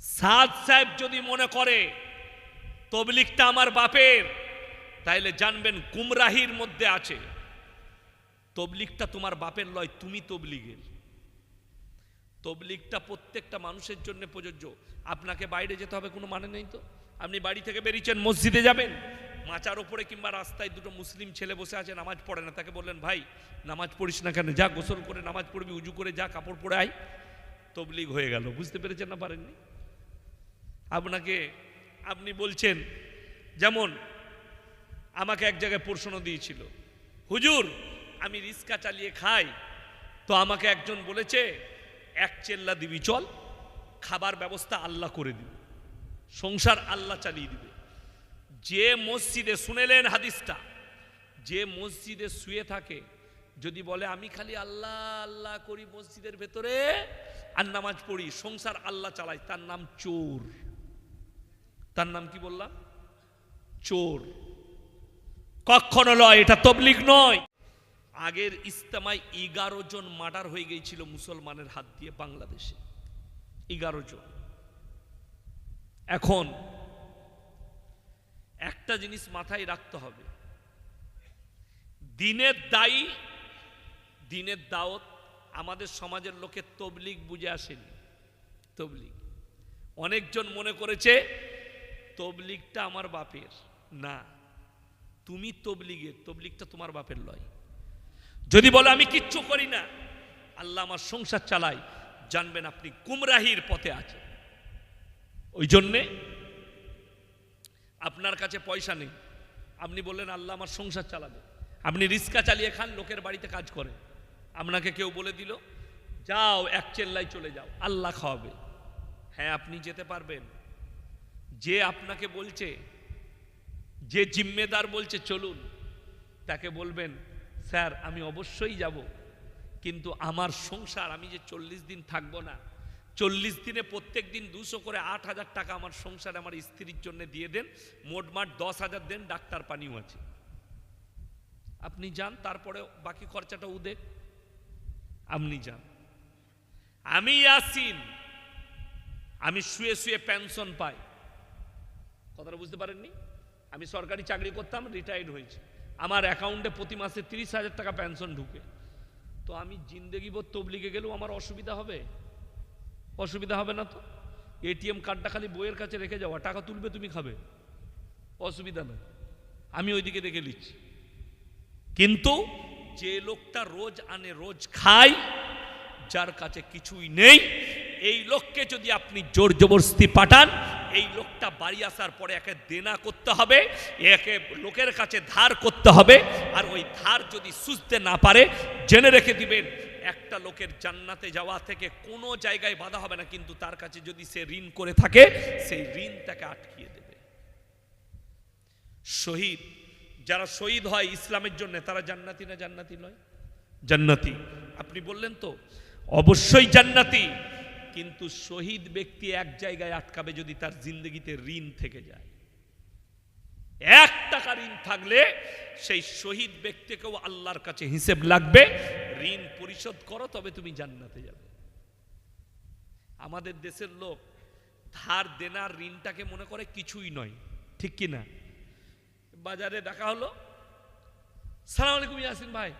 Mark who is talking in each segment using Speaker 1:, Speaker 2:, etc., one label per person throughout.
Speaker 1: সাদ সাহেব যদি মনে করে তবলিকটা আমার বাপের, তাইলে জানবেন গুমরাহির মধ্যে আছে। তবলিকটা তোমার বাপের লয়, তুমি তবলিগের। তবলিগটা প্রত্যেকটা মানুষের জন্য প্রযোজ্য। আপনাকে বাইরে যেতে হবে, কোনো মানে নেই তো? আপনি বাড়ি থেকে বেরিয়েছেন, মসজিদে যাবেন, মাচার ওপরে কিংবা রাস্তায় দুটো মুসলিম ছেলে বসে আছে, নামাজ পড়ে না, তাকে বললেন, ভাই, নামাজ পড়িস না কেন? যা গোসল করে নামাজ পড়বি, উজু করে যা, কাপড় পরে আয়। তবলিগ হয়ে গেল। বুঝতে পেরেছেন না পারেননি? আপনাকে, আপনি বলছেন, যেমন আমাকে এক জায়গায় প্রশ্ন দিয়েছিল, হুজুর, আমি রিক্সা চালিয়ে খাই, তো আমাকে একজন বলেছে, এক চেল্লা দিবি চল, খাবার ব্যবস্থা আল্লাহ করে দিবে, সংসার আল্লাহ চালিয়ে দিবে। যে মসজিদে শুনেলেন হাদিসটা, যে মসজিদে শুয়ে থাকে, যদি বলে, আমি খালি আল্লাহ আল্লাহ করি মসজিদের ভেতরে, আর নামাজ পড়ি, সংসার আল্লাহ চালাই তার নাম চোর। তার নাম কি বললাম? চোর। কখনো লয়, এটা তবলিক নয়। আগের ইস্তেমায় এগারো জন মার্ডার হয়ে গিয়েছিল মুসলমানের হাত দিয়ে বাংলাদেশে। এগারো জন। এখন একটা জিনিস মাথায় রাখতে হবে। দিনের দায়ী, দিনের দাওয়াত আমাদের সমাজের লোকে তবলিক বুঝে আসেনি। তবলিগ। অনেকজন মনে করেছে তবলিগটা আমার বাপের। না, তুমি তবলিগের, তবলিগটা তোমার বাপের লয়। যদি বলো আমি কিচ্ছু করি না, আল্লাহ আমার সংসার চালাই জানবেন আপনি কুমরাহির পথে আছে। ওই জন্যে আপনার কাছে পয়সা নেই। আপনি বললেন, আল্লাহ আমার সংসার চালাবে। আপনি রিস্কা চালিয়ে খান, লোকের বাড়িতে কাজ করে। আপনাকে কেউ বলে দিল, যাও, এক চেল্লাই চলে যাও, আল্লাহ খাওয়াবে। হ্যাঁ আপনি যেতে পারবেন। যে আপনাকে বলছে, যে জিম্মেদার বলছে, চলুন, তাকে বলবেন, স্যার, আমি অবশ্যই যাব, কিন্তু আমার সংসার, আমি যে চল্লিশ দিন থাকব না, চল্লিশ দিনে প্রত্যেক দিন দুশো করে আট হাজার টাকা আমার সংসার আমার স্ত্রীর জন্য দিয়ে দেন মোটমাট দশ হাজার দেন, ডাক্তার পানিও আছে। আপনি যান, তারপরে বাকি খরচাটা উদে। আপনি যান। আমি আসিন আমি শুয়ে শুয়ে পেনশন পাই। কথাটা বুঝতে পারেননি? আমি সরকারি চাকরি করতাম রিটায়ার্ড হয়েছি। আমার অ্যাকাউন্টে প্রতি মাসে তিরিশ হাজার টাকা পেনশন ঢুকে। তো আমি জিন্দেগি বোধ তবলিগে গেলেও আমার অসুবিধা হবে? অসুবিধা হবে না তো? এটিএম কার্ডটা খালি বইয়ের কাছে রেখে যাওয়া, টাকা তুলবে তুমি খাবে? অসুবিধা নেই আমি ওইদিকে দেখে নিচ্ছি। কিন্তু যে লোকটা রোজ আনে, রোজ খায়, যার কাছে কিছুই নেই এই লোককে যদি আপনি জোর জবরস্তি পাঠান, এই লোকটা বাড়ি আসার পরে একে দেনা করতে হবে, একে লোকের কাছে ধার করতে হবে, আর ওই ধার যদি সুঝতে না পারে, জেনে রেখে দিবেন, একটা লোকের জান্নাতে যাওয়া থেকে কোনো জায়গায় বাধা হবে না, কিন্তু তার কাছে যদি সে ঋণ করে থাকে, সেই ঋণ তাকে আটকিয়ে দেবে। শহীদ, যারা শহীদ হয় ইসলামের জন্য, তারা জান্নাতি না জান্নাতি নয়? জান্নাতি। আপনি বললেন তো, অবশ্যই জান্নাতি। কিন্তু শহীদ ব্যক্তি এক জায়গায় আটকাবে যদি তার জিন্দগিতে ঋণ থেকে যায়। এক টাকা ঋণ থাকলে সেই শহীদ ব্যক্তিকেও আল্লাহর কাছে হিসেব লাগবে, ঋণ পরিশোধ করো, তবে তুমি জান্নাতে যাবে। আমাদের দেশের লোক ধার দেনার ঋণটাকে মনে করে কিছুই নয়, ঠিক কি না? বাজারে দেখা হলো, সালাম আলাইকুম ইয়াসিন ভাই,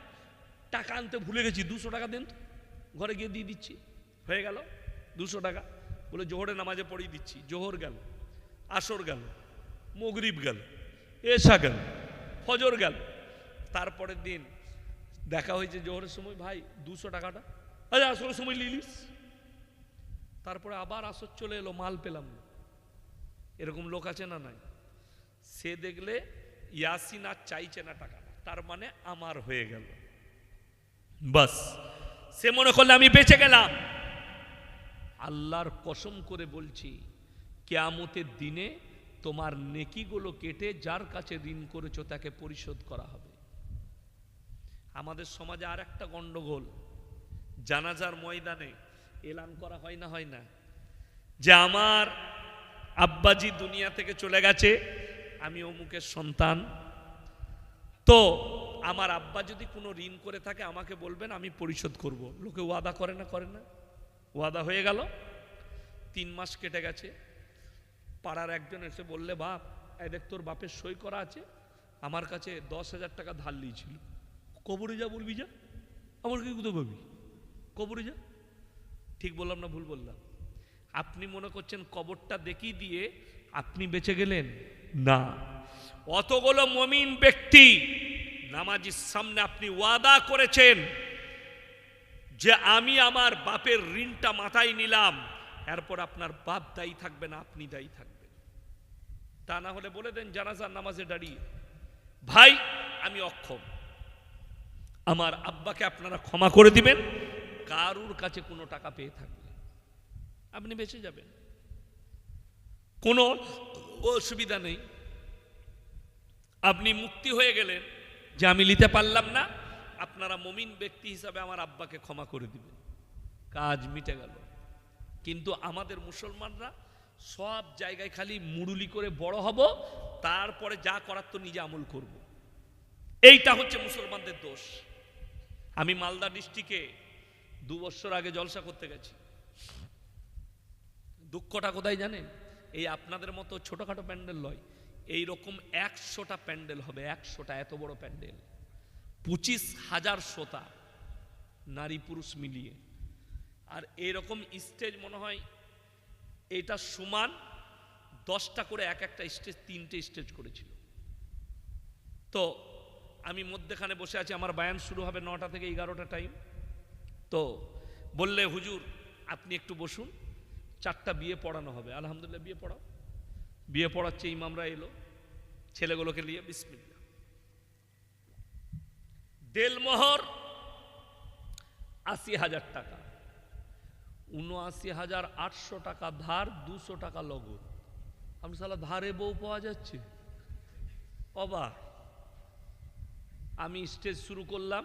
Speaker 1: টাকা আনতে ভুলে গেছি, দুশো টাকা দেন ঘরে গিয়ে দিয়ে দিচ্ছি। হয়ে গেল। দুশো টাকা। বলে জোহরে নামাজে পড়িয়ে দিচ্ছি। জোহর গেল, আসর গেল, মগরিব গেল এসা গেল, ফজর গেল। তারপরের দিন দেখা হয়েছে জোহরের সময়, ভাই, দুশো টাকাটা? আচ্ছা আসরের সময় লিলিস তারপরে আবার আসর চলে এলো, মাল পেলাম না। এরকম লোক আছে না নাই? সে দেখলে ইয়াসিন আর চাইছে না টাকাটা তার মানে আমার হয়ে গেল। বাস, সে মনে করলে, আমি বেঁচে গেলাম। আল্লাহর কসম করে বলছি, কেয়ামতের দিনে তোমার নেকিগুলো কেটে যার কাছে ঋণ করেছ তাকে পরিশোধ করা হবে। আমাদের সমাজে আর একটা গন্ডগোল, জানাজার ময়দানে এলান করা হয় না হয় না। যে আমার আব্বাজি দুনিয়া থেকে চলে গেছে, আমি অমুকের সন্তান। তো আমার আব্বা যদি কোনো ঋণ করে থাকে, আমাকে বলবেন, আমি পরিশোধ করব। লোকে ওয়াদা করে না করে না। ওয়াদা হয়ে গেল। তিন মাস কেটে গেছে। পাড়ার একজন এসে বললে, বাপ, এই দেখ তোর বাপের সই করা আছে। আমার কাছে দশ হাজার টাকা ধার নিয়েছিল। কবরে যা বলবি যা। আমার কি কোথাও পাবি? কবরে যা। ঠিক বললাম না, ভুল বললাম। আপনি মনে করছেন কবরটা দেখিয়ে দিয়ে আপনি বেঁচে গেলেন? না। অতগুলো মমিন ব্যক্তি নামাজির সামনে আপনি ওয়াদা করেছেন। যে আমি আমার বাপের ঋণটা মাথায় নিলাম, এরপর আপনার বাপ দায়ী থাকবে না, আপনি দায়ী থাকবেন। তা না হলে বলে দেন, জানাজার নামাজে দাঁড়িয়ে, ভাই, আমি অক্ষম। আমার আব্বাকে আপনারা ক্ষমা করে দিবেন, কারুর কাছে কোনো টাকা পেয়ে থাকবে আপনি বেঁচে যাবেন। কোনো অসুবিধা নেই। আপনি মুক্তি হয়ে গেলেন যে আমি নিতে পারলাম না আপনারা মমিন ব্যক্তি হিসাবে আমার আব্বাকে ক্ষমা করে দিবেন। কাজ মিটে গেল। কিন্তু আমাদের মুসলমানরা সব জায়গায় খালি মুরুলি করে বড় হব, তারপরে যা করার তো নিজে আমল করব। এইটা হচ্ছে মুসলমানদের দোষ। আমি মালদা ডিস্ট্রিক্টে দু বছর আগে জলসা করতে গেছি। দুঃখটা কোথায় জানেন? এই আপনাদের মতো ছোটখাটো প্যান্ডেল লয় এই রকম একশোটা প্যান্ডেল হবে, একশোটা, এত বড় প্যান্ডেল। পঁচিশ হাজার শ্রোতা নারী পুরুষ মিলিয়ে। আর এরকম স্টেজ মনে হয় এটা সমান দশটা করে এক একটা স্টেজ তিনটে স্টেজ করেছিল। তো আমি মধ্যেখানে বসে আছি, আমার বায়ান শুরু হবে নটা থেকে এগারোটা টাইম তো বললে, হুজুর, আপনি একটু বসুন, চারটা বিয়ে পড়ানো হবে। আলহামদুলিল্লাহ, বিয়ে পড়াও। বিয়ে পড়াচ্ছে, ইমামরা এলো, ছেলেগুলোকে নিয়ে বিসমিল্লা দেলমোহর, আশি হাজার টাকা। উনআশি হাজার আটশো টাকা ধার, দুশো টাকা লগদ। আমি সালা ধারে বউ পাওয়া যাচ্ছে? অবাক। আমি স্টেজ শুরু করলাম,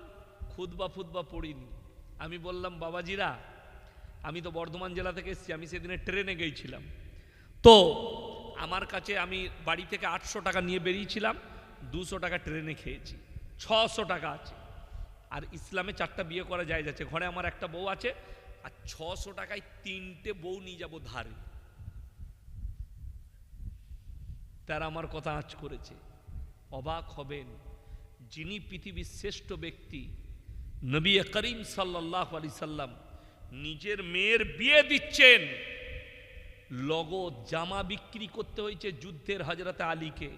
Speaker 1: খুদবা ফুদবা পড়িনি। আমি বললাম, বাবাজিরা, আমি তো বর্ধমান জেলা থেকে এসেছি, আমি সেদিনে ট্রেনে গিয়েছিলাম তো আমার কাছে আমি বাড়ি থেকে আটশো টাকা নিয়ে বেরিয়েছিলাম, দুশো টাকা ট্রেনে খেয়েছি। ছশো টাকা আছে। আর ইসলামে চারটা বিয়ে করা যায় যাচ্ছে। ঘরে আমার একটা বউ আছে, আর ছশো টাকায় তিনটে বউ নিয়ে যাব ধারে। তারা আমার কথা আঁচ করেছে। অবাক হবেন যিনি পৃথিবীর শ্রেষ্ঠ ব্যক্তি, নবী করিম সাল্লাহ আলি সাল্লাম নিজের মেয়ের বিয়ে দিচ্ছেন। লগদ জামা বিক্রি করতে হয়েছে যুদ্ধের হজরতে আলীকে।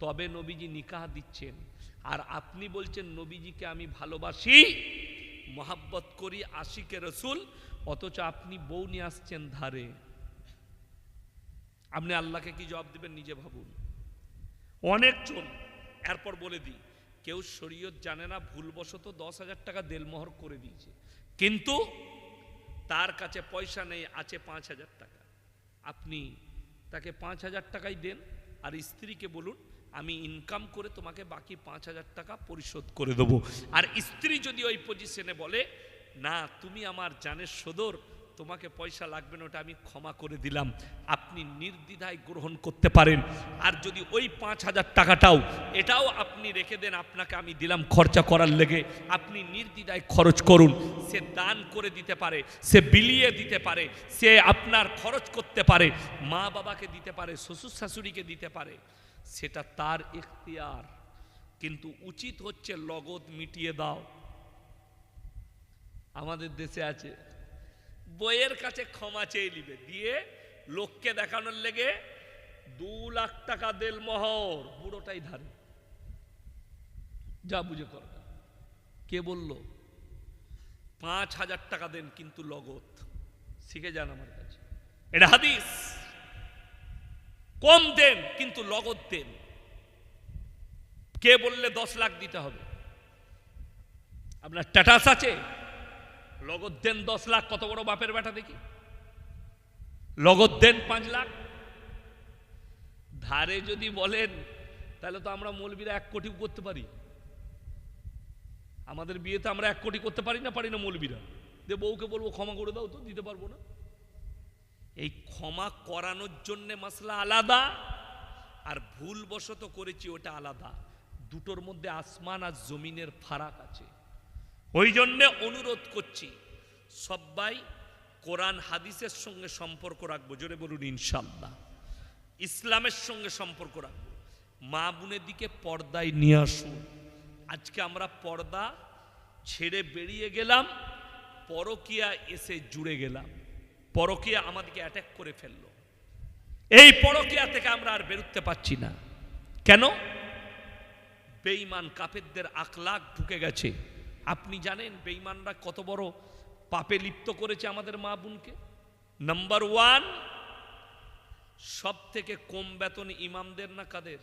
Speaker 1: তবে নবীজি নিকাহ দিচ্ছেন। আর আপনি বলছেন, নবীজিকে আমি ভালোবাসি, মোহাব্বত করি, আশিকে রসুল, অথচ আপনি বউ নিয়ে আসছেন ধারে। আপনি আল্লাহকে কি জবাব দিবেন? নিজে ভাবুন। অনেকজন এরপর বলে দিই, কেউ শরীয়ত জানে না, ভুলবশত দশ হাজার টাকা দেলমোহর করে দিয়েছে। কিন্তু তার কাছে পয়সা নেই, আছে পাঁচ হাজার টাকা। আপনি তাকে পাঁচ হাজার টাকাই দেন, আর স্ত্রীকে বলুন আমি ইনকাম করে তোমাকে বাকি পাঁচ হাজার টাকা পরিশোধ করে দেবো। আর স্ত্রী যদি ওই পজিশনে বলে, না, তুমি আমার জানের সদর, তোমাকে পয়সা লাগবে না, ওটা আমি ক্ষমা করে দিলাম। আপনি নির্দ্বিধায় গ্রহণ করতে পারেন। আর যদি ওই পাঁচ হাজার টাকাটাও, এটাও আপনি রেখে দেন, আপনাকে আমি দিলাম খরচা করার লেগে। আপনি নির্দ্বিধায় খরচ করুন। সে দান করে দিতে পারে, সে বিলিয়ে দিতে পারে, সে আপনার খরচ করতে পারে মা বাবাকে দিতে পারে শ্বশুর শাশুড়িকে দিতে পারে। সেটা তার এখতিয়ার কিন্তু উচিত হচ্ছে লগদ মিটিয়ে দাও। আমাদের দেশে আছে, বইয়ের কাছে ক্ষমা চেয়ে নিবে, দিয়ে লোককে দেখানোর লেগে দু লাখ টাকা দেল মহর, বুড়োটাই ধারে। যা বুঝে কর কে বলল, পাঁচ হাজার টাকা দেন কিন্তু লগত শিখে যান আমার কাছে। এটা হাদিস। কম দেন, কিন্তু লগত দেন। কে বললে দশ লাখ দিতে হবে? আপনার স্ট্যাটাস আছে? লগত দেন দশ লাখ, কত বড় বাপের বেটা দেখি? লগত দেন পাঁচ লাখ। ধারে যদি বলেন, তাহলে তো আমরা মৌলবীরা এক কোটি করতে পারি। আমাদের বিয়েতে আমরা এক কোটি করতে পারি না পারি না মৌলবীরা? যে বউকে বলব, ক্ষমা করে দাও তো, দিতে পারব না। এই ক্ষমা করানোর জন্যে মশলা আলাদা, আর ভুলবশত করেছি ওটা আলাদা। দুটোর মধ্যে আসমান আর জমিনের ফারাক আছে। ওই জন্যে অনুরোধ করছি সবাই কোরআন হাদিসের সঙ্গে সম্পর্ক রাখব। জোরে বলুন ইনশাল্লাহ ইসলামের সঙ্গে সম্পর্ক রাখব। মা বোনের দিকে পর্দায় নিয়ে আসুন। আজকে আমরা পর্দা ছেড়ে বেরিয়ে গেলাম, পরকিয়া এসে জুড়ে গেলাম। পরকিয়া আমাদেরকে অ্যাটাক করে ফেলল। এই পরকিয়া থেকে আমরা আর বেরোতে পারছি না। কেন? বেঈমান কাফেরদের আখলাক ঢুকে গেছে। আপনি জানেন বেঈমানরা কত বড় পাপে লিপ্ত করেছে আমাদের মা বোনকে? নাম্বার ওয়ান সব থেকে কম বেতন ইমামদের না কাদের?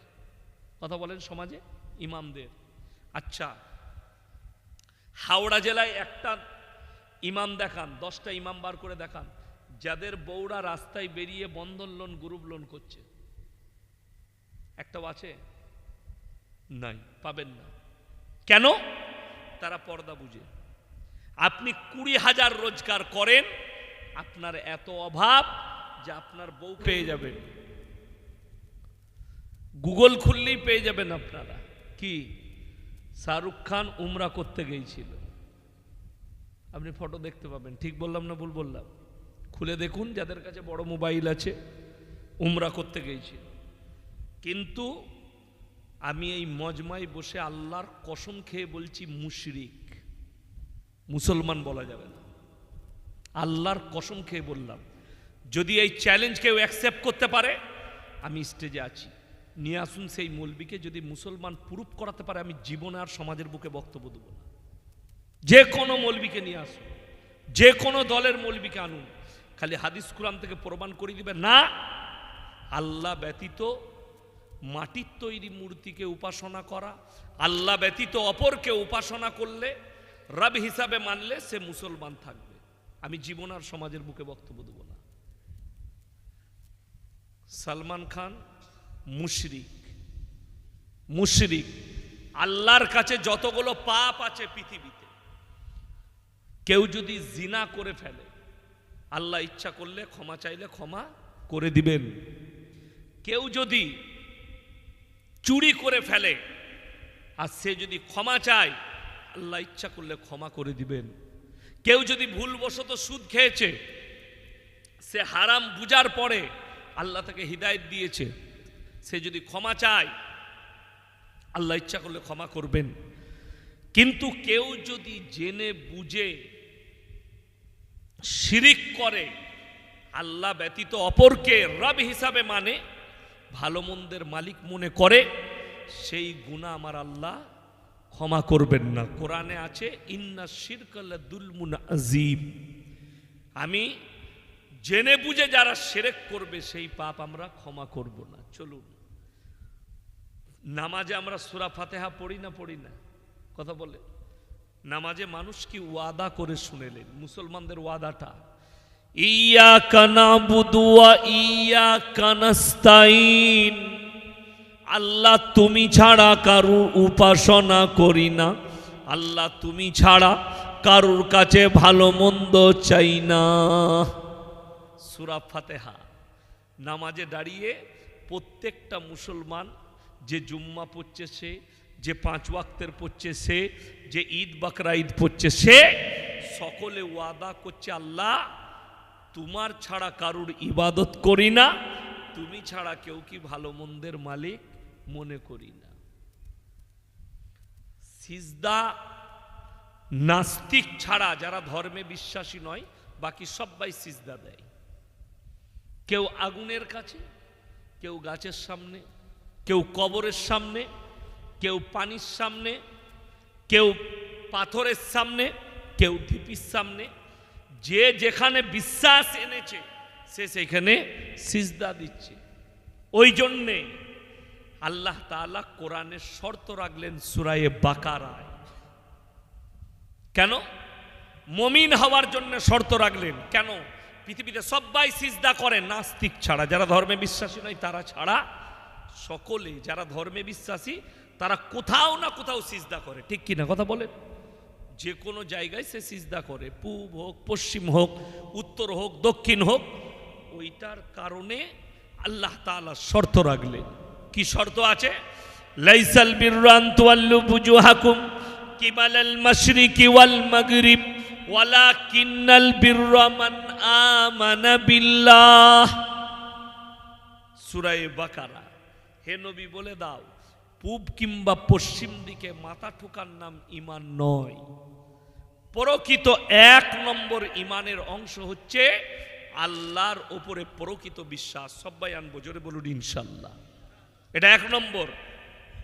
Speaker 1: কথা বলেন সমাজে, ইমামদের। আচ্ছা হাওড়া জেলায় একটা ইমাম দেখান, দশটা ইমাম বার করে দেখান। যাদের বউরা রাস্তায় বেরিয়ে বন্ধন লোন গ্রুপ লোন করছে। একটাও আছে? নাই, পাবেন না। কেন? তারা পর্দা বুঝে। আপনি কুড়ি হাজার রোজগার করেন, আপনার এত অভাব যে আপনার বউ পেয়ে যাবেন গুগল খুললেই পেয়ে যাবেন আপনারা। কি? শাহরুখ খান উমরা করতে গিয়েছিল। আপনি ফটো দেখতে পাবেন। ঠিক বললাম না ভুল বললাম? খুলে দেখুন যাদের কাছে বড় মোবাইল আছে, উমরা করতে গিয়েছিল। কিন্তু আমি এই মজমায় বসে আল্লাহর কসম খেয়ে বলছি, মুশরিক। মুসলমান বলা যাবে না। আল্লাহর কসম খেয়ে বললাম, যদি এই চ্যালেঞ্জ কেউ অ্যাকসেপ্ট করতে পারে, আমি স্টেজে আছি। নিয়ে আসুন সেই মৌলবীকে, যদি মুসলমান প্রুফ করাতে পারে, আমি জীবনে আর সমাজের বুকে বক্তব্য দেবো না। যে কোনো মৌলবীকে নিয়ে আসুন, যে কোনো দলের মৌলবীকে আনুন। খালি হাদিস কুরান থেকে প্রমাণ করে দিবে। না, আল্লাহ ব্যতীত মাটির তৈরি মূর্তিকে উপাসনা করা, আল্লাহ ব্যতীত অপরকে উপাসনা করলে রব হিসাবে মানলে সে মুসলমান থাকবে। আমি জীবন আর সমাজের বুকে বক্তব্য দেব না। সালমান খান মুশরিক মুশরিক। আল্লাহর কাছে যতগুলো পাপ আছে পৃথিবীতে, কেউ যদি জিনা করে ফেলে আল্লাহ ইচ্ছা করলে ক্ষমা চাইলে ক্ষমা করে দিবেন। কেউ যদি চুরি করে ফেলে আর সে যদি ক্ষমা চায় আল্লাহ ইচ্ছা করলে ক্ষমা করে দিবেন। কেউ যদি ভুলবশত সুদ খেয়েছে সে হারাম বুজার পরে আল্লাহ তাকে হৃদায়ত দিয়েছে। সে যদি ক্ষমা চায় আল্লাহ ইচ্ছা করলে ক্ষমা করবেন। কিন্তু কেউ যদি জেনে বুঝে শিরিক করে। আল্লাহ ব্যতীত অপরকে রব হিসাবে মানে ভালো মন্দের মালিক মনে করে, সেই গুণা আমার আল্লাহ ক্ষমা করবেন না। কোরআনে আছে, ইন্না শিরকাল্লা দুলমুন আজিম আমি জেনে বুঝে যারা সেরেক করবে, সেই পাপ আমরা ক্ষমা করব না। চলুন। নামাজে আমরা সুরা ফাতেহা পড়ি না পড়ি না? কথা বলে। নামাজে মানুষ কি ওয়াদা করে শুনেলেন? মুসলমানদের ওয়াদাটা। ইয়া কানা বুদুয়া ইয়া কানাস্তাইন আল্লাহ তুমি ছাড়া কারুর উপাসনা করি না। আল্লাহ তুমি ছাড়া কারুর কাছে ভালো মন্দ চাই না। সুরা ফাতেহা। নামাজে দাঁড়িয়ে প্রত্যেকটা মুসলমান যে জুম্মা পড়ছে সে যে পাঁচ ওয়াক্তের পড়ছে সে, যে ঈদ বাকরা ঈদ পড়ছে সে, সকলে ওয়াদা করছে, আল্লাহ, তোমার ছাড়া কারুর ইবাদত করি না, তুমি ছাড়া কেউ কি ভালো মন্দের মালিক মনে করি না। সিজদা নাস্তিক ছাড়া যারা ধর্মে বিশ্বাসী নয়, বাকি সবাই সিজদা দেয়। কেউ আগুনের কাছে, কেউ গাছের সামনে, কেউ কবরের সামনে কেউ পানির সামনে, কেউ পাথরের সামনে, কেউ ঢিপির সামনে, যে যেখানে বিশ্বাস এনেছে, সে সেখানে সিজদা দিচ্ছে। ওই জন্যে আল্লাহ তাআলা কোরআনের শর্ত রাখলেন সুরায়ে বাকারায়। কেন? মমিন হওয়ার জন্য শর্ত রাখলেন। কেন? পৃথিবীতে সবাই সিজদা করে, নাস্তিক ছাড়া। যারা ধর্মে বিশ্বাসী নয়, তারা ছাড়া সকলে। যারা ধর্মে বিশ্বাসী তারা কোথাও না কোথাও সিজদা করে। ঠিক কি না কথা বলেন? যে কোনো জায়গায় সে সিজদা করে। পূব হোক, পশ্চিম হোক, উত্তর হোক, দক্ষিণ হোক, ওইটার কারণে আল্লাহ তাআলা শর্ত রাখলেন। কি শর্ত আছে? লাইসাল বিররান তুয়াল্লু বুজুহাকুম কিবালাল মাশরিকি ওয়াল মাগরিব, ওয়ালাকিন্নাল বিররা মান আমানা বিল্লাহ। সুরাই বাকারা। হে নবী বলে দাও পূব কিংবা পশ্চিম দিকে মাথা ঠোকার নাম ইমান নয়। প্রকৃত এক নম্বর ইমানের অংশ হচ্ছে আল্লাহর ওপরে প্রকৃত বিশ্বাস। সবাই আনব জোরে বলুন ইনশাল্লাহ এটা এক নম্বর।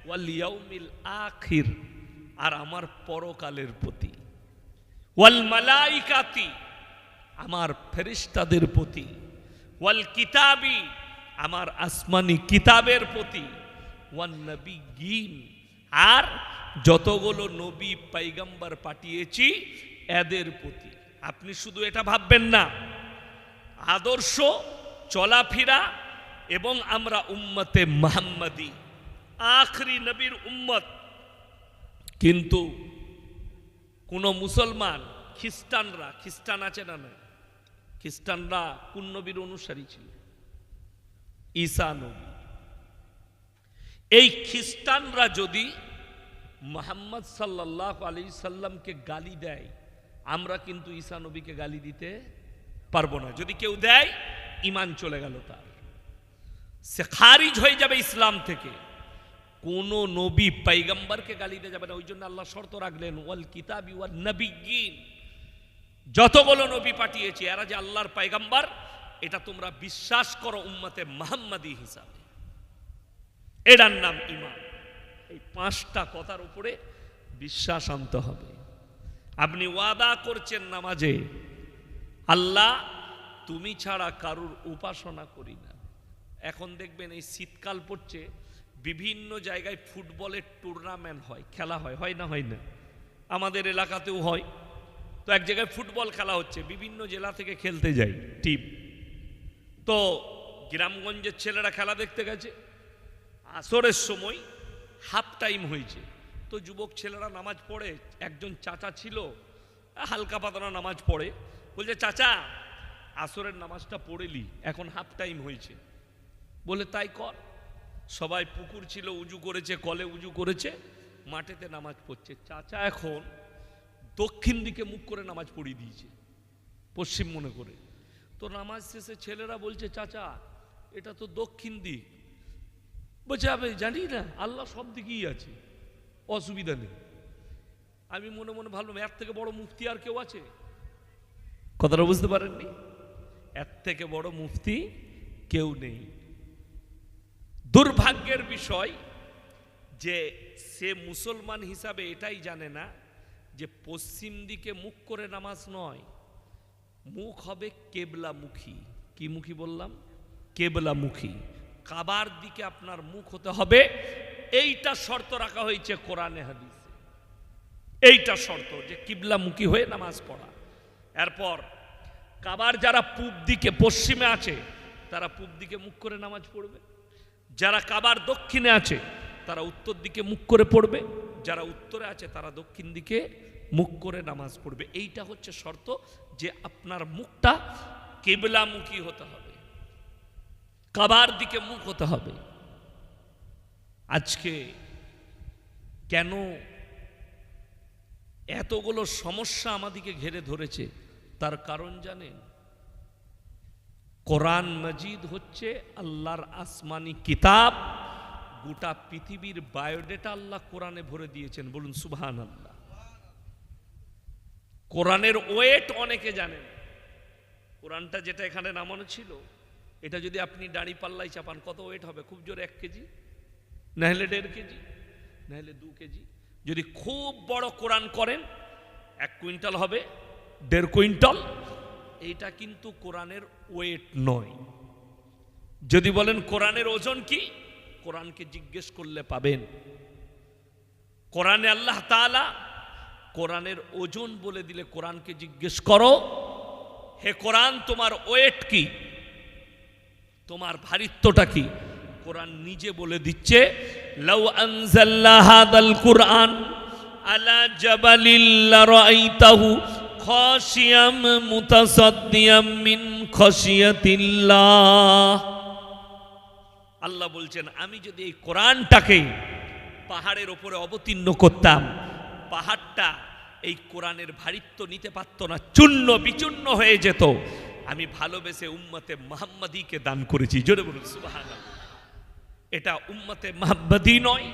Speaker 1: ওয়াল ইয়াউমিল আখির, আর আমার পরকালের প্রতি। ওয়াল মালাইকাতি, আমার ফেরিস্তাদের প্রতি। ওয়াল কিতাবি, আমার আসমানি কিতাবের প্রতি। আর যতগুলো নবী পাইগাম্বার পাঠিয়েছি, এদের প্রতি। আপনি শুধু এটা ভাববেন না। আদর্শ, চলাফেরা এবং আমরা উম্মতে মাহাম্মাদি। আখরি নবীর উম্মত। কিন্তু কোন মুসলমান, খ্রিস্টানরা, খ্রিস্টান আছে না না খ্রিস্টানরা কোন নবীর অনুসারী ছিল? ঈসা নবী। এই খ্রিস্টানরা যদি মোহাম্মদ সাল্লাহ আলী সাল্লামকে গালি দেয়, আমরা কিন্তু ঈসা নবীকে গালি দিতে পারব না। যদি কেউ দেয় ইমান চলে গেল তার। সে খারিজ হয়ে যাবে ইসলাম থেকে। কোন নবী পাইগাম্বারকে গালি দিয়ে যাবে না। ওই জন্য আল্লাহ শর্ত রাখলেন, ওয়াল কিতাবি ওয়াল নবিগিন যতগুলো নবী পাঠিয়েছে, এরা যে আল্লাহর পাইগাম্বার এটা তোমরা বিশ্বাস করো উম্মতে মাহাম্মাদি হিসাবে। এটার নাম ইমান। এই পাঁচটা কথার উপরে বিশ্বাস আনতে হবে। আপনি ওয়াদা করছেন নামাজে, আল্লাহ তুমি ছাড়া কারুর উপাসনা করি না। এখন দেখবেন এই শীতকাল পড়ছে, বিভিন্ন জায়গায় ফুটবলের টুর্নামেন্ট হয়, খেলা হয় হয় না হয় না? আমাদের এলাকাতেও হয়। তো এক জায়গায় ফুটবল খেলা হচ্ছে, বিভিন্ন জেলা থেকে খেলতে যাই টিম তো গ্রামগঞ্জের ছেলেরা খেলা দেখতে গেছে আসরের সময় হাফ টাইম হয়েছে। তো যুবক ছেলেরা নামাজ পড়ে, একজন চাচা ছিল, হালকা পাতলা নামাজ পড়ে, বলছে, চাচা, আসরের নামাজটা পড়েলি এখন হাফ টাইম হয়েছে। বলে, তাই কর। সবাই পুকুর ছিল, উজু করেছে, কলে উজু করেছে, মাঠেতে নামাজ পড়ছে। চাচা এখন দক্ষিণ দিকে মুখ করে নামাজ পড়িয়ে দিয়েছে, পশ্চিম মনে করে। তো নামাজ শেষে ছেলেরা বলছে, চাচা, এটা তো দক্ষিণ দিক। বলছে আমি জানি না, আল্লাহ সব দিকেই আছে, অসুবিধা নেই। আমি মনে মনে ভাবলাম, এর থেকে বড় মুফতি আর কেউ আছে? কথাটা বুঝতে পারেননি? এর থেকে বড় মুফতি কেউ নেই। দুর্ভাগ্যের বিষয় যে সে মুসলমান হিসাবে এটাই জানে না যে পশ্চিম দিকে মুখ করে নামাজ নয়, মুখ হবে কেবলামুখী। কি মুখী বললাম? কেবলামুখী। কাবার দিকে আপনার মুখ হতে হবে। এইটা শর্ত রাখা হয়েছে কোরআনে হাদিসে। এইটা শর্ত যে কিবলামুখী হয়ে নামাজ পড়া। এরপর কাবার যারা পূব দিকে, পশ্চিমে আছে, তারা পূব দিকে মুখ করে নামাজ পড়বে। যারা কাবার দক্ষিণে আছে, তারা উত্তর দিকে মুখ করে পড়বে। যারা উত্তরে আছে, তারা দক্ষিণ দিকে মুখ করে নামাজ পড়বে। এইটা হচ্ছে শর্ত যে আপনার মুখটা কেবলামুখী হতে হবে। কাবার দিকে মুখ হতে হবে। আজকে কেন এতগুলো সমস্যা আমাদিকে ঘেরে ধরেছে? তার কারণ জানেন? কোরআন মজিদ হচ্ছে আল্লাহর আসমানি কিতাব, গোটা পৃথিবীর বায়োডেটা আল্লাহ কোরআনে ভরে দিয়েছেন। বলুন সুবহান আল্লাহ কোরআনের ওয়েট অনেকে জানেন। কোরআনটা যেটা এখানে নামানো ছিল এটা যদি আপনি দাড়ি পাল্লাই চাপান, কত ওয়েট হবে? খুব জোরে এক কেজি? নাহলে দেড় কেজি? নাহলে দু কেজি? যদি খুব বড় কোরআন করেন, এক কুইন্টাল হবে দেড় কুইন্টাল। এইটা কিন্তু কোরআনের ওয়েট নয়। যদি বলেন কোরআনের ওজন কি? কোরআনকে জিজ্ঞেস করলে পাবেন। কোরআনে আল্লাহ তাআলা কোরআনের ওজন বলে দিলে কোরআনকে জিজ্ঞেস করো, হে কোরআন, তোমার ওয়েট কি? তোমার ভারিত্বটা কি? কোরআন নিজে বলে দিচ্ছে, লাউ আনজাল্লা হাদাল কুরআন আলা জাবালিল লারাইতাহু খাশিয়াম মুতাসাদ্দিয়াম মিন খাশিয়াতিল্লাহ। আল্লাহ বলছেন, আমি যদি এই কোরআনটাকে পাহাড়ের ওপরে অবতীর্ণ করতাম, পাহাড়টা এই কোরআনের ভারিত্ব নিতে পারত না, চূর্ণ বিচূর্ণ হয়ে যেত। আমি ভালোবেসে উম্মতে মাহমদিকে দান করেছি। জোরে বলুন, সুবহানাল্লাহ। এটা উম্মতে মাহমদি নয়,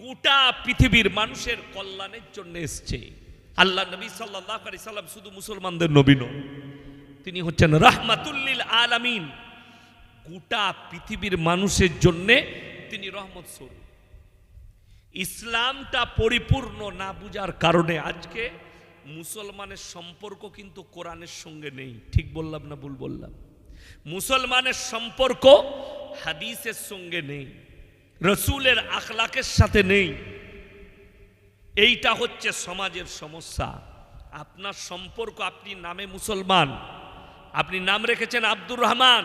Speaker 1: গোটা পৃথিবীর মানুষের কল্যাণের জন্য এসছে। আল্লাহ নবী সাল্লাহ আলি সাল্লাম শুধু মুসলমানদের নবী নন, তিনি হচ্ছেন রাহমাতুল্লিল আলামিন। গোটা পৃথিবীর মানুষের জন্য তিনি রহমত স্বরূপ। ইসলামটা পরিপূর্ণ না বুঝার কারণে আজকে মুসলমানের সম্পর্ক কিন্তু কোরআনের সঙ্গে নেই। ঠিক বললাম না ভুল বললাম? মুসলমানের সম্পর্ক হাদিসের সঙ্গে নেই, রসুলের আখলাকের সাথে নেই। এইটা হচ্ছে সমাজের সমস্যা। আপনার সম্পর্ক, আপনি নামে মুসলমান, আপনি নাম রেখেছেন আব্দুর রহমান,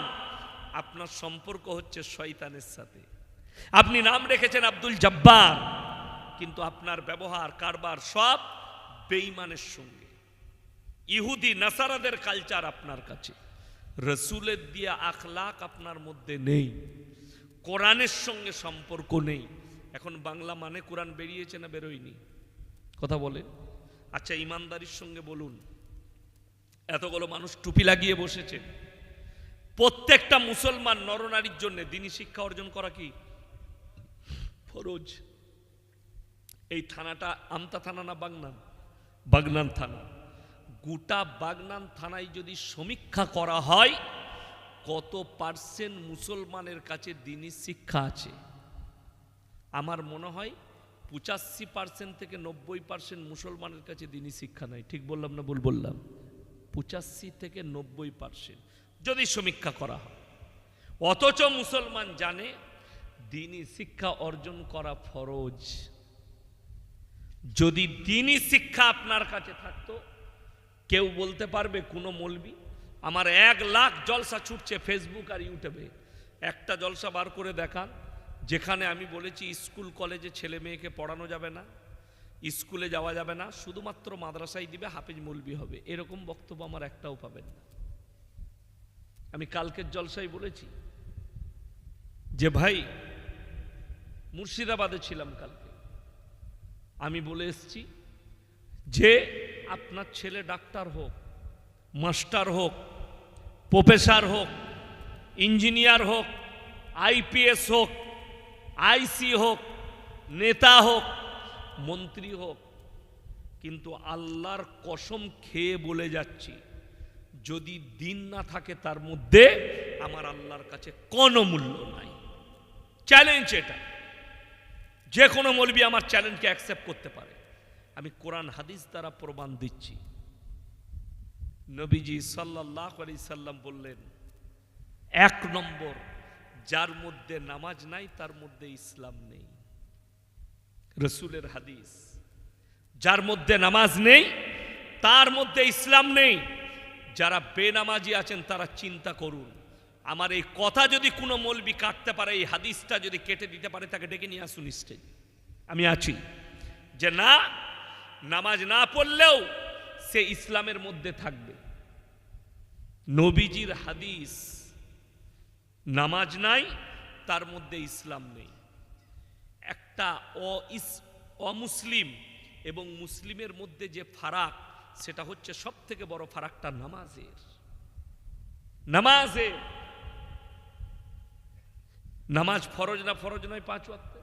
Speaker 1: আপনার সম্পর্ক হচ্ছে শয়তানের সাথে। আপনি নাম রেখেছেন আব্দুল জব্বার, কিন্তু আপনার ব্যবহার, কারবার সব বেঈমানের সঙ্গে। ইহুদি, নাসারাদের কালচার আপনার কাছে। রসুলের দিয়া আখলাক আপনার মধ্যে নেই। কোরআনের সঙ্গে সম্পর্ক নেই। এখন বাংলা মানে কোরআন বেরিয়েছে না বেরোয়নি? কথা বলে আচ্ছা ইমানদারির সঙ্গে বলুন। এতগুলো মানুষ টুপি লাগিয়ে বসেছে। প্রত্যেকটা মুসলমান নরনারীর জন্য দিনই শিক্ষা অর্জন করা কি? ফরজ। এই থানাটা আমতা থানা না বাগনান? বাগনান থানা। গোটা বাগনান থানায় যদি সমীক্ষা করা হয়, কত পার্সেন্ট মুসলমানের কাছে দিনই শিক্ষা আছে? আমার মনে হয় পঁচাশি পার্সেন্ট থেকে নব্বই পার্সেন্ট মুসলমানের কাছে দিনই শিক্ষা নাই। ঠিক বললাম না ভুল বললাম? পঁচাশি থেকে নব্বই পার্সেন্ট যদি সমীক্ষা করা হয়। অথচ মুসলমান জানে দিনই শিক্ষা অর্জন করা ফরজ। যদি দিনই শিক্ষা আপনার কাছে থাকতো, কেউ বলতে পারবে কোনো মলবি? আমার এক লাখ জলসা ছুটছে ফেসবুক আর ইউটিউবে একটা জলসা বার করে দেখান, যেখানে আমি বলেছি স্কুল, কলেজে ছেলে মেয়েকে পড়ানো যাবে না, স্কুলে যাওয়া যাবে না, শুধুমাত্র মাদ্রাসায় দিবে, হাফিজ মলবি হবে। এরকম বক্তব্য আমার একটাও পাবেন না। আমি কালকের জলসাই বলেছি যে, ভাই, মুর্শিদাবাদে ছিলাম কালকে। আমি বলে এসছি যে আপনার ছেলে ডাক্তার হোক, মাস্টার হোক, প্রফেসর হোক, ইঞ্জিনিয়ার হোক, আইপিএস হোক, আইসি হোক, নেতা হোক, মন্ত্রী হোক, কিন্তু আল্লাহর কসম খেয়ে বলে যাচ্ছি, যদি দিন না থাকে তার মধ্যে আমার আল্লাহর কাছে কোনো মূল্য নাই। চ্যালেঞ্জ এটা। যে কোনো মৌলবি আমার চ্যালেঞ্জকে অ্যাকসেপ্ট করতে পারে। আমি কোরআন, হাদিস দ্বারা প্রমাণ দিচ্ছি। নবীজি সাল্লাহ আলি সাল্লাম বললেন, এক নম্বর, যার মধ্যে নামাজ নাই, তার মধ্যে ইসলাম নেই। রসুলের হাদিস, যার মধ্যে নামাজ নেই, তার মধ্যে ইসলাম নেই। যারা বেনামাজি আছেন, তারা চিন্তা করুন। আমার এই কথা যদি কোনো মলবি কাটতে পারে, এই হাদিসটা যদি কেটে দিতে পারে, তাকে ডেকে নিয়ে আসুন স্টেজ আমি আছি। যে না, নামাজ না পড়লেও সে ইসলামের মধ্যে থাকবে। নবীজির হাদিস, নামাজ নাই, তার মধ্যে ইসলাম নেই। একটা অ অমুসলিম এবং মুসলিমের মধ্যে যে ফারাক, সেটা হচ্ছে সব থেকে বড় ফারাকটা নামাজের। নামাজের। নামাজ ফরজ না ফরজ নয় পাঁচ ওয়াক্ত?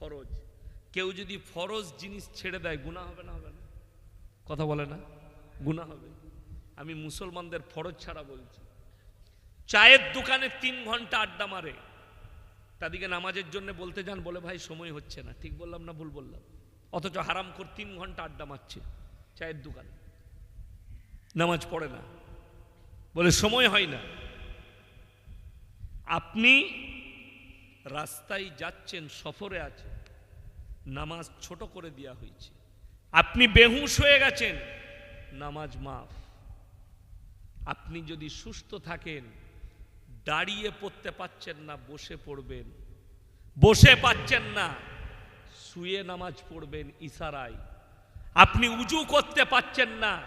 Speaker 1: ফরজ। কেউ যদি ফরজ জিনিস ছেড়ে দেয় গুণা হবে না হবে না? কথা বলে না? গুণা হবে। আমি মুসলমানদের ফরজ ছাড়া বলছি। চায়ের দোকানে তিন ঘণ্টা আড্ডা মারে। তাদেরকে নামাজের জন্য বলতে যান, বলে, ভাই, সময় হচ্ছে না। ঠিক বললাম না ভুল বললাম? অথচ হারাম কর তিন ঘণ্টা আড্ডা মারছে চায়ের দোকানে। নামাজ পড়ে না। বলে, সময় হয় না। আপনি রাস্তায় যাচ্ছেন, সফরে আছেন। নামাজ ছোট করে দেওয়া হয়েছে। আপনি বেহুশ হয়ে গেছেন, নামাজ মাফ। আপনি যদি সুস্থ থাকেন, দাঁড়িয়ে পড়তে পাচ্ছেন না, বসে পড়বেন। বসে পাচ্ছেন না, শুয়ে নামাজ পড়বেন ইশারায়। আপনি উজু করতে পাচ্ছেন না,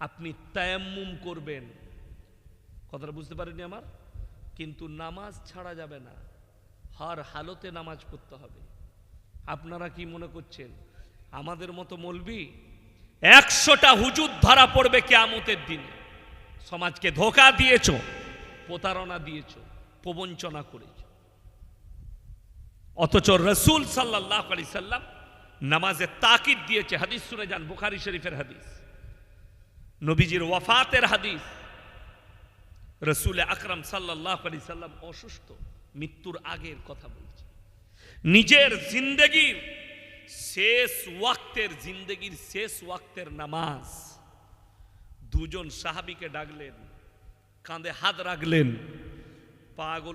Speaker 1: আপনি তায়াম্মুম করবেন। কথাটা বুঝতে পারেনি আমার? কিন্তু নামাজ ছাড়া যাবে না। হর হালতে নামাজ পড়তে হবে। আপনারা কি মনে করছেন? আমাদের মতো মলবি একশোটা হুজুর ধরা পড়বে কেয়ামতের দিনে। সমাজকে ধোকা দিয়েছ, প্রতারণা দিয়েছ, প্রবঞ্চনা করেছ। অথচ রসুল সাল্লাহ আলি সাল্লাম নামাজে তাকিদ দিয়েছে হাদিস শুনে যান, বুখারি শরীফের হাদিস। নবীজির ওয়াফাতের হাদিস। রসুল আকরাম সাল্লাহ আলি সাল্লাম অসুস্থ, মৃত্যুর আগের কথা বলছে। নিজের জিন্দগির শেষ ওয়াক্তের জিন্দগির শেষ ওয়াক্তের নামাজ দুজন সাহাবিকে ডাকলেন, কাঁধে হাত রাখলেন, পাগল